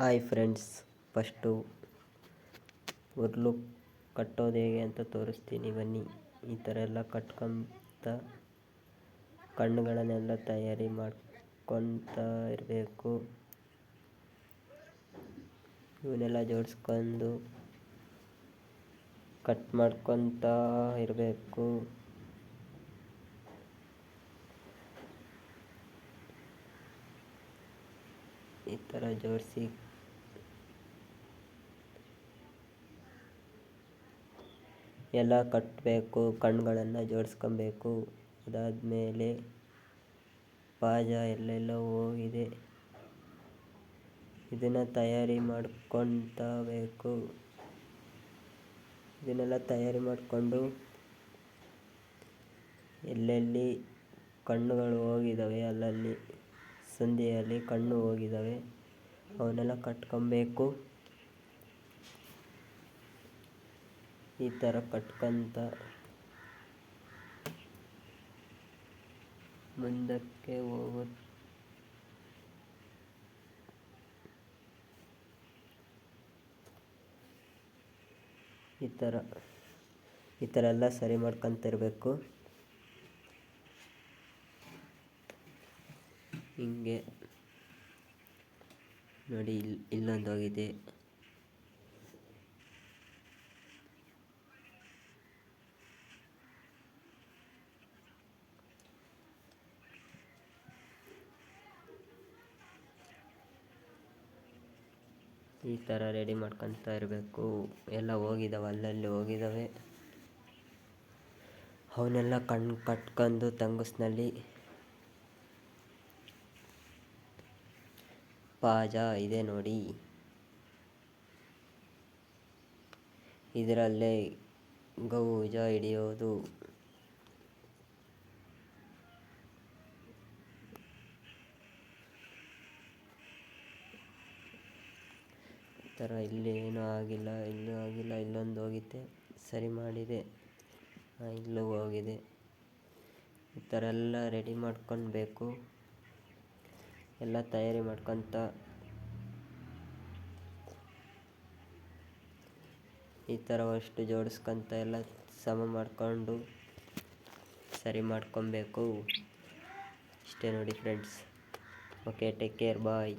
Hi friends, first ಉರ್ಲು ಕಟ್ಟೋದು ಹೇಗೆ ಅಂತ ತೋರಿಸ್ತೀನಿ. ಬನ್ನಿ, ಈ ಥರ ಎಲ್ಲ ಕಟ್ಕೊಂತ ಕಣ್ಣುಗಳನ್ನೆಲ್ಲ ತಯಾರಿ ಮಾಡ್ಕೊತ ಇರಬೇಕು. ಇವನ್ನೆಲ್ಲ ಜೋಡಿಸ್ಕೊಂಡು ಕಟ್ ಮಾಡ್ಕೊತ ಇರಬೇಕು. ಈ ಥರ ಜೋಡಿಸಿ ಎಲ್ಲ ಕಟ್ಟಬೇಕು ಕಣ್ಣುಗಳನ್ನು ಜೋಡಿಸ್ಕೊಬೇಕು. ಅದಾದಮೇಲೆ ಪಾಜ ಎಲ್ಲೆಲ್ಲೋ ಹೋಗಿದೆ. ಇದನ್ನು ತಯಾರಿ ಮಾಡ್ಕೊತಬೇಕು ಇದನ್ನೆಲ್ಲ ತಯಾರಿ ಮಾಡಿಕೊಂಡು ಎಲ್ಲೆಲ್ಲಿ ಕಣ್ಣುಗಳು ಹೋಗಿದ್ದಾವೆ ಅಲ್ಲಲ್ಲಿ ಸಂಧಿಯಲ್ಲಿ ಕಣ್ಣು ಹೋಗಿದ್ದಾವೆ ಅವನ್ನೆಲ್ಲ ಕಟ್ಕೊಬೇಕು ಈ ಥರ ಕಟ್ಕೊಂತ ಮುಂದಕ್ಕೆ ಹೋಗು. ಈ ಥರ ಈ ಥರ ಎಲ್ಲ ಸರಿ ಮಾಡ್ಕೊತಿರ್ಬೇಕು. ಹಿಂಗೆ. ನೋಡಿ ಇಲ್ಲಿ ಇಲ್ಲೊಂದು ಹೋಗಿದೆ. ಈ ಥರ ರೆಡಿ ಮಾಡ್ಕೊತಾ ಇರಬೇಕು. ಎಲ್ಲ ಹೋಗಿದ್ದಾವೆ ಅಲ್ಲಲ್ಲಿ ಹೋಗಿದ್ದಾವೆ ಅವನ್ನೆಲ್ಲ ಕಣ್ಣು ಕಟ್ಕೊಂಡು ತಂಗಸ್ನಲ್ಲಿ. ಪಾಜ ಇದೆ ನೋಡಿ. ಇದರಲ್ಲೇ ಗೌಜ ಹಿಡಿಯೋದು. ಥರ ಇಲ್ಲಿ ಏನೂ ಆಗಿಲ್ಲ, ಇಲ್ಲೂ ಆಗಿಲ್ಲ, ಇಲ್ಲೊಂದು ಹೋಗಿದ್ದೆ, ಸರಿ ಮಾಡಿದೆ. ಇಲ್ಲೂ ಹೋಗಿದೆ. ಈ ಥರ ಎಲ್ಲ ರೆಡಿ ಮಾಡ್ಕೊಳ್ಬೇಕು ಎಲ್ಲ ತಯಾರಿ ಮಾಡ್ಕೊತ. ಈ ಥರ ಅಷ್ಟು ಜೋಡಿಸ್ಕೊತ ಎಲ್ಲ ಸಮ ಮಾಡಿಕೊಂಡು ಸರಿ ಮಾಡ್ಕೊಬೇಕು ಇಷ್ಟೇ ನೋಡಿ friends okay take care bye